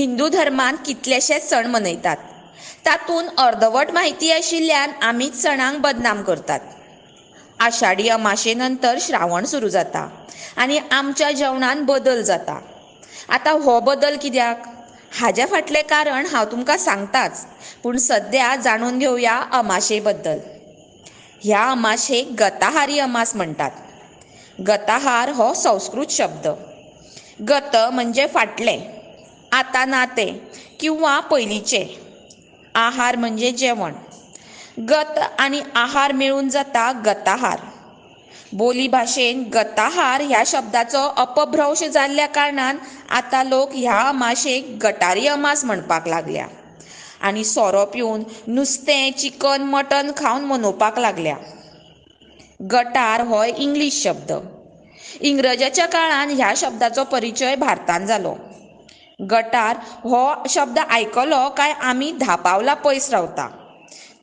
हिंदू धर्मांत कितलेशेच सण मनयतात? तातूंत अर्दवट म्हायती आशिल्ल्यान आमीच सणांक बदनाम करतात. आषाढी अमाशे नंतर श्रावण सुरू जाता आनी आमच्या जेवणांत बदल जाता. आतां हो बदल कित्याक? हाज्या फाटलें कारण हांव तुमकां सांगताच पूण सद्या जाणून घेवया अमाशे बद्दल. ह्या अमाशेक गताहारी अमास म्हणटात गताहार हो संस्कृत शब्द. गत म्हणजे फाटलें. आतां नाते किंवा पहिलीचे. आहार म्हणजे जेवण. गत आनी आहार मेळून जाता गताहार. बोली भाशेन गताहार ह्या शब्दाचो अपभ्रंश जाल्ल्या कारणान आतां लोक ह्या अमाशेक गटारी अमास म्हणपाक लागल्या. आनी सोरो पिवन नुस्तें चिकन मटन खावन मनोवपाक लागल्या. गटार हो इंग्लीश शब्द. इंग्रजाच्या काळान ह्या शब्दाचो परिचय भारतांत जालो. गटार हो शब्द आयकलो काय आमी धापावला पयस रावता.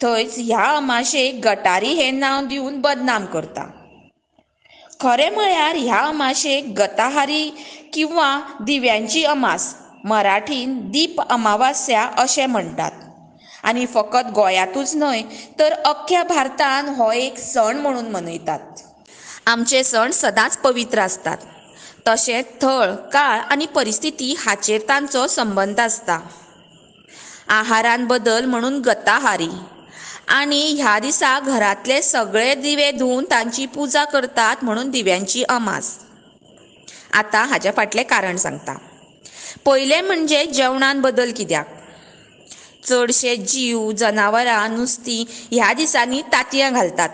थंयच ह्या अमाशेक गटारी हें नांव दिवन बदनाम करता. खरें म्हळ्यार ह्या अमाशेक गताहारी किंवा दिव्यांची अमास मराठीन दीप अमावास्या अशें म्हणटात आनी फकत गोंयांतूच न्हय तर अख्ख्या भारतान हो एक सण म्हणून मनयतात. आमचे सण सदांच पवित्र आसतात तशेंच थळ काळ आनी परिस्थिती हाचेर तांचो संबंद आसता. आहारान बदल म्हणून गताहारी. आनी ह्या दिसा घरांतले सगळे दिवे धुवन तांची पुजा करतात म्हणून दिव्यांची अमास. आतां हाच्या फाटलें कारण सांगता. पयलें म्हणजे जेवणान बदल कित्याक? चडशे जीव जनावरां नुस्तीं ह्या दिसांनी तांतयां घालतात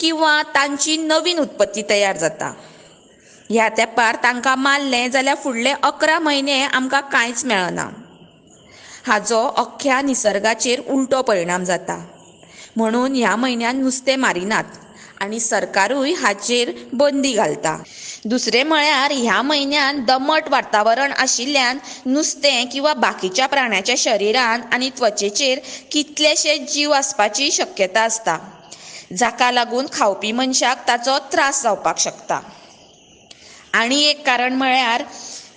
किंवा तांची नवीन उत्पत्ती तयार जाता. ह्या तेंपार तांकां मारलें जाल्यार फुडले अकरा म्हयने आमकां कांयच मेळना. हाचो अख्ख्या निसर्गाचेर उल्टो परिणाम जाता. म्हणून ह्या म्हयन्यान नुस्तें मारिनात आनी सरकारूय हाचेर बंदी घालता. दुसरें म्हळ्यार ह्या म्हयन्यान दमट वातावरण आशिल्ल्यान नुस्तें किंवा बाकीच्या प्राण्याच्या शरिरान आनी त्वचेचेर कितलेशेच जीव आसपाची शक्यता आसता. जाका लागून खावपी मनशाक ताचो त्रास जावपाक शकता. आनी एक कारण म्हळ्यार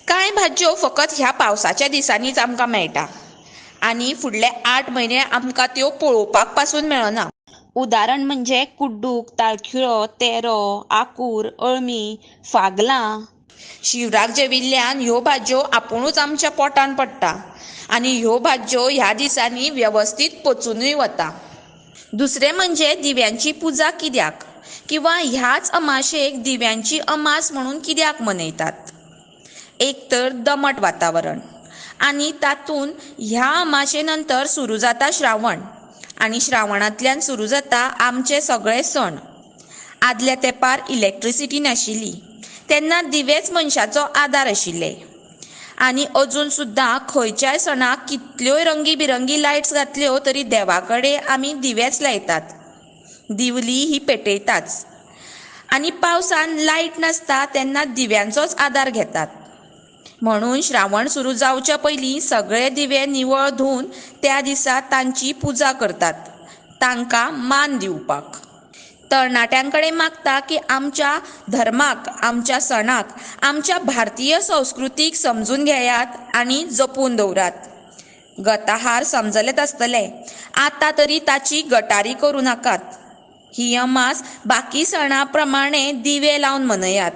कांय भाज्यो फकत ह्या पावसाच्या दिसांनीच आमकां मेळटा? आनी फुडले आठ म्हयने आमकां त्यो पळोवपाकपासून मेळना. उदाहरण म्हणजे कुड्डूक ताळखिळो तेरो आंकूर अळमी फागलां. शिवराक जेविल्ल्यान ह्यो भाज्यो आपुणूच आमच्या पोटान पडटा आनी ह्यो भाज्यो ह्या दिसांनी वेवस्थीत पचूनय वता. दुसरें म्हणजे दिव्यांची पुजा कित्याक? किंवा ह्याच अमाशेक दिव्यांची अमास म्हणून कित्याक मनयतात? एक तर दमट वातावरण. आनी तातूंत ह्या अमाशे नंतर सुरू जाता श्रावण. आनी श्रावणांतल्यान सुरू जाता आमचे सगळे सण. आदल्या तेंपार इलेक्ट्रिसिटी नाशिल्ली तेन्ना दिवेच मनशाचो आदार आशिल्ले आनी अजून सुद्दां खंयच्याय सणाक कितल्योय रंगी बिरंगी लायट्स घातल्यो तरी देवा कडेन आमी दिवेच लायतात. दिवली ही पेटयताच. आनी पावसान लायट नासता तेन्ना दिव्यांचोच आदार घेतात. म्हणून श्रावण सुरू जावच्या पयलीं सगळे दिवे निवळ धुवन त्या दिसा तांची पुजा करतात. तांकां मान दिवपाक. तरणाट्यां कडेन मागता की आमच्या धर्माक आमच्या सणाक आमच्या भारतीय संस्कृतीक समजून घेयात आनी जपून दवरात. गताहार समजलेत आसतले आतां तरी ताची गटारी करूं नाकात. ही अमास बाकी सणां प्रमाणें दिवे लावन मनयात.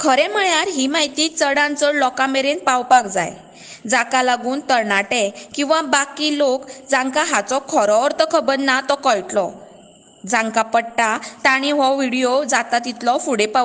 खरें म्हळ्यार ही म्हायती चडांत चड लोकां मेरेन पावपाक जाय जाका लागून तरणाटे किंवा बाकी लोक जांकां हाचो खरो अर्थ खबर ना तो कळटलो. जांकां पडटा तांणी हो व्हिडियो जाता तितलो फुडें पावोवचो